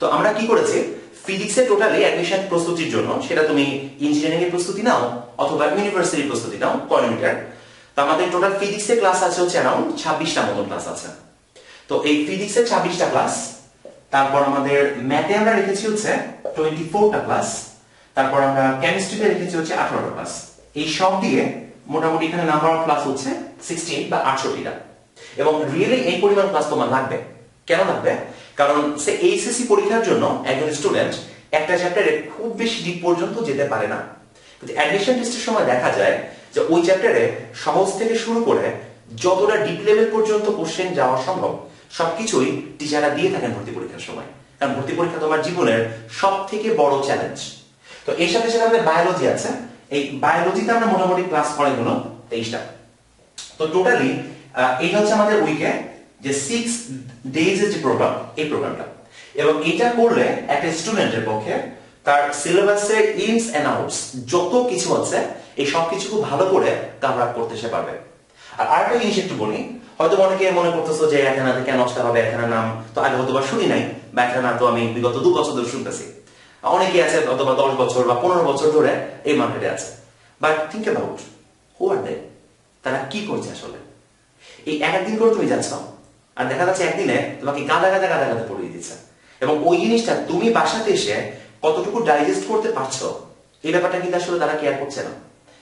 তো আমরা কি করেছি? ফিজিক্সে টোটালি অ্যাডমিশন প্রস্তুতির জন্য, সেটা তুমি ইঞ্জিনিয়ারিং এর প্রস্তুতি নাও, অথবা ইউনিভার্সিটির প্রস্তুতি নাও কোঅর্ডিনেটর তো আমাদের টোটাল ফিজিক্সের ক্লাস আছে হচ্ছে অ্যারাউন্ড ছাব্বিশটা মতন ক্লাস আছে। তো এই ফিজিক্সের ছাব্বিশটা ক্লাস তারপর আমাদের ম্যাথে আমরা রেখেছি হচ্ছে টোয়েন্টি ফোরটা ক্লাস তারপর আমরা কেমিস্ট্রিতে রেখেছি হচ্ছে আঠারোটা ক্লাস এই সব দিয়ে মোটামুটি এখানে নাম্বার অফ ক্লাস হচ্ছে সিক্সটি বা আটষট্টিটা। এবং রিয়েলি এই পরিমাণ ক্লাস তোমার লাগবে। কেন লাগবে? কারণ সে এইচএসসি পরীক্ষার জন্য একজন স্টুডেন্ট একটা চ্যাপ্টারে খুব বেশি ডিপ পর্যন্ত যেতে পারে না। কিন্তু অ্যাডমিশন টেস্টের সময় দেখা যায় যে ওই চ্যাপ্টারে সহজ থেকে শুরু করে যতটা ডিপ লেভেল পর্যন্ত কোশ্চেন যাওয়া সম্ভব, সবকিছুই টিচাররা দিয়ে থাকেন ভর্তি পরীক্ষার সময়। কারণ ভর্তি পরীক্ষা তোমার জীবনের সব থেকে বড় চ্যালেঞ্জ তো এর সাথে সাথে আমাদের বায়োলজি আছে। এই বায়োলজিতে আমরা মোটামুটি ক্লাস করাই হলো তেইশটা। তো টোটালি এটা হচ্ছে আমাদের উইকে যে সিক্স ডেজ যে প্রোগ্রাম এই প্রোগ্রামটা এবং এটা করলে একটা স্টুডেন্টের পক্ষে তার সিলেবাসের ইনস এন্ড আউটস যত কিছু আছে, এই সব কিছু খুব ভালো করে আপ করতে সে পারবে। আর আরেকটা জিনিস একটু বলি হয়তো অনেকে মনে করতেছো যে এখানে কেন আসতে হবে, এখানে নাম তো আগে হয়তো শুনি নাই, বা এখানে তো আমি বিগত দু বছর ধরে শুনতেছি। অনেকে আছে অথবা দশ বছর বা পনেরো বছর ধরে এই মার্কেটে আছে। But think about who are they তারা কি করছে আসলে? এই একদিন করে তুমি যাচ্ছ আর দেখা যাচ্ছে একদিনে তোমাকে গাদা গাদা গাদা গাদা পড়িয়ে দিচ্ছে। এবং ওই জিনিসটা তুমি বাসাতে এসে কতটুকু ডাইজেস্ট করতে পারছ, এই ব্যাপারটা কিন্তু আসলে তারা কেয়ার করছে না।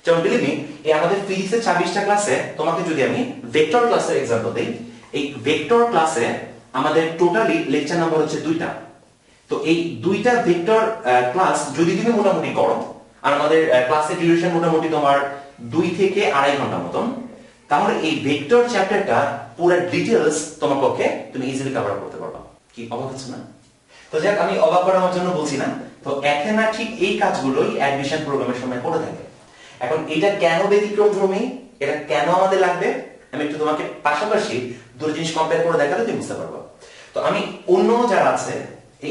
যেমন বিলিভ এই আমাদের ফিজিক্সের ছাব্বিশটা ক্লাসে তোমাকে যদি আমি ভেক্টর ক্লাসের এক্সাম্পল দিই, এই ভেক্টর ক্লাসে আমাদের টোটালি লেকচার নাম্বার হচ্ছে দুইটা। তো এই দুইটা ভেক্টর ক্লাস যদি তুমি মোটামুটি করো, আর আমাদের ক্লাসের ডিউরেশন মোটামুটি তোমার দুই থেকে আড়াই ঘণ্টা মতন তাহলে এই ভেক্টর চ্যাপ্টারটা পুরো ডিটেলস তোমার পক্ষে তুমি ইজিলি কভার করতে পারবা। কি, অবাক হচ্ছে না? তো যাক, আমি অবাক করার জন্য বলছি না। তো এথেনা ঠিক এই কাজগুলোই অ্যাডমিশন প্রোগ্রামের সময় করে থাকে। এখন এটা কেন ব্যতিক্রম ধর্মী? এটা কেন আমাদের লাগবে? আমি একটু তোমাকে পাশাপাশি দুটো জিনিস কম্পেয়ার করে দেখালে তুমি বুঝতে পারব। তো আমি অন্য যারা আছে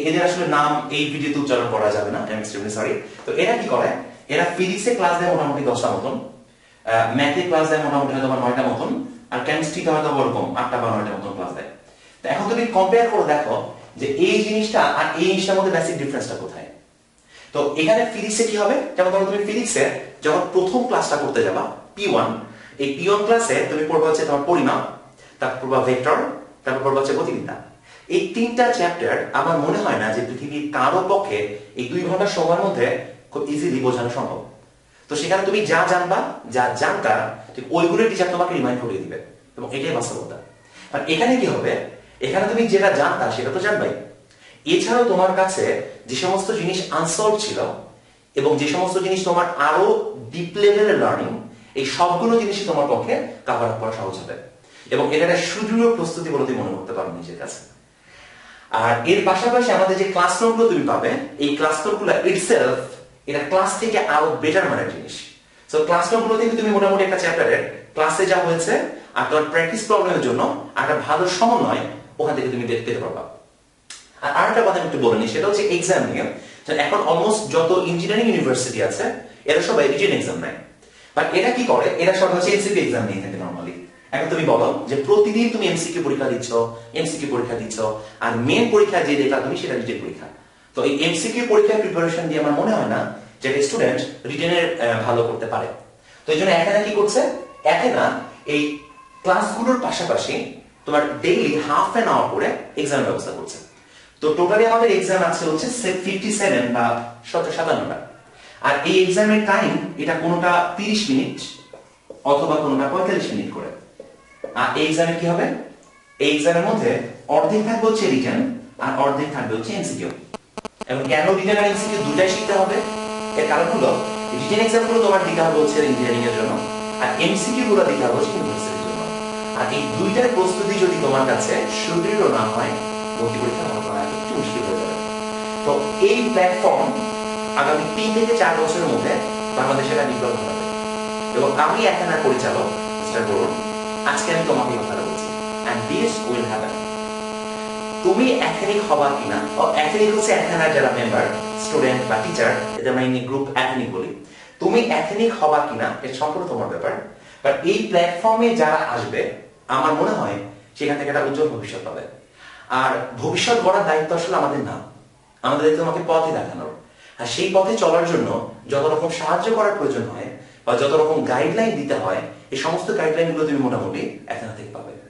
এদের আসলে নাম এই ভিডিওতে উচ্চারণ করা যাবে না এক্সট্রিমলি সরি তো এরা কি করে? এরা ফিজিক্সে ক্লাস দেয় মোটামুটি দশটা মতন। ম্যাথে ক্লাস দেয় মোটামুটি হয়তো নয়টা মতন, আর কেমিস্ট্রিতে হয়তো ওরকম, আটটা বা নয়টা মতন ক্লাস দেয়। তো এখন তুমি কম্পেয়ার করে দেখো যে এই জিনিসটা আর এই জিনিসটার মধ্যে বেসিক ডিফারেন্সটা কোথায়। তো এখানে ফিজিক্সে কি হবে? যেমন ধরো তুমি ফিজিক্সে যখন প্রথম ক্লাসটা করতে যাবা পি ওয়ান এই পি ওয়ান ক্লাসে তুমি পড়বা হচ্ছে তোমার পরিমাপ, তারপর পড়বা ভেক্টর তারপর পড়বা হচ্ছে গতিবিদ্যা। এই তিনটা চ্যাপ্টার আমার মনে হয় না যে পৃথিবীর কারও পক্ষে এই দুই ঘণ্টার সময়ের মধ্যে খুব ইজিলি বোঝানো সম্ভব। তো সেখানে তুমি যা জানবা, যা জানতা, ঠিক ওইগুলো টিচার তোমাকে রিমাইন্ড করিয়ে দিবে। এবং এটাই বাস্তবতা। আর এখানে কি হবে? এখানে তুমি যেটা জানতা, সেটা তো জানবাই। এছাড়াও তোমার কাছে যে সমস্ত জিনিস আনসলভ ছিল এবং যে সমস্ত জিনিস তোমার আরও ডিপ লেভেলের লার্নিং এই সবগুলো জিনিসই তোমার পক্ষে কাভার আপ করা সহজ হবে। এবং এটা সুদৃঢ় প্রস্তুতি বলে তুমি মনে করতে পারো নিজের কাছে। আর এর পাশাপাশি আমাদের যে ক্লাস নোটগুলো তুমি পাবে, এই ক্লাস নোটগুলো ইটসেলফ এটা ক্লাস থেকে আরও বেটার মানের জিনিস। সো ক্লাস থেকে তুমি মোটামুটি একটা চ্যাপ্টারের ক্লাসে যা হয়েছে আর তোমার প্র্যাকটিস প্রবলেমের জন্য একটা ভালো সমন্বয় ওখান থেকে তুমি পেতে পারবা। আর আরেকটা কথা আমি একটু বলে নিই, সেটা হচ্ছে এক্সাম নিয়ে। এখন অলমোস্ট যত ইঞ্জিনিয়ারিং ইউনিভার্সিটি আছে, এরা সবাই রিটেন এক্সাম নেয়। বাট এরা কি করে? এরা সব হচ্ছে এনসিপি এক্সাম নিয়ে থাকে নর্মালি এখন তুমি বলো যে প্রতিদিন তুমি এমসিকিউ পরীক্ষা দিচ্ছ এমসিকিউ পরীক্ষা দিচ্ছ, আর মেন পরীক্ষা যে ডেটা তুমি সেটা রিটেন পরীক্ষা। তো এই এমসিকিউ পরীক্ষার প্রিপারেশন দিয়ে আমার মনে হয় না যে স্টুডেন্ট রিটেনের ভালো করতে পারে। তো এই জন্য এখানে কি করছে? এখানে এই ক্লাসগুলোর পাশাপাশি তোমার ডেইলি হাফ অ্যান আওয়ার করে এক্সামের ব্যবস্থা করছে। তো টোটালি আমাদের এক্সাম আছে হচ্ছে ফিফটি সেভেন বা সাতান্নটা আর এই এক্সামের টাইম এটা কোনোটা তিরিশ মিনিট অথবা কোনোটা পঁয়তাল্লিশ মিনিট করে। আর এই এক্সামে কি হবে? এই এক্সামের মধ্যে অর্ধেক থাকবে হচ্ছে রিটার্ন আর অর্ধেক থাকবে হচ্ছে এমসিকিউ এবং কেন রিটার্ন আর এমসিকিউ দুটাই শিখতে হবে? এর কারণ হলো রিটার্ন এক্সামগুলো তোমার দিতে হবে হচ্ছে ইঞ্জিনিয়ারিং এর জন্য, আর এমসিকিউ গুলো দিতে হবে হচ্ছে ইউনিভার্সিটির জন্য। আর এই দুইটার প্রস্তুতি যদি তোমার কাছে সুদৃঢ় না হয়, ভর্তি পরীক্ষা ভালো করা একটু মুশকিল হয়ে যাবে। তো এই প্ল্যাটফর্ম আগামী তিন থেকে চার বছরের মধ্যে বাংলাদেশের ডেভেলপ হবে এবং আমি এখানে পরিচালক মিস্টার বরুণ, আজকে আমি তোমাকে কথাটা বলছি। অ্যান্ড দিস উইল হ্যাপেন তুমি এথেনিক হবা কিনা? ও এথেনিক হচ্ছে এখানে যারা মেম্বার স্টুডেন্ট বা টিচার এদের আমরা ইনি গ্রুপ এথেনিক বলি। তুমি এথেনিক হবা কিনা এটা সম্পূর্ণ তোমার ব্যাপার। বাট এই প্ল্যাটফর্মে যারা আসবে, আমার মনে হয় সেখান থেকে একটা উজ্জ্বল ভবিষ্যৎ পাবে। আর ভবিষ্যৎ গড়ার দায়িত্ব আসলে আমাদের না। আমাদের দায়িত্ব তোমাকে পথে দেখানোর। আর সেই পথে চলার জন্য যত রকম সাহায্য করার প্রয়োজন হয়, বা যত রকম গাইডলাইন দিতে হয়, এই সমস্ত গাইডলাইনগুলো তুমি মোটামুটি এখান থেকে পাবে।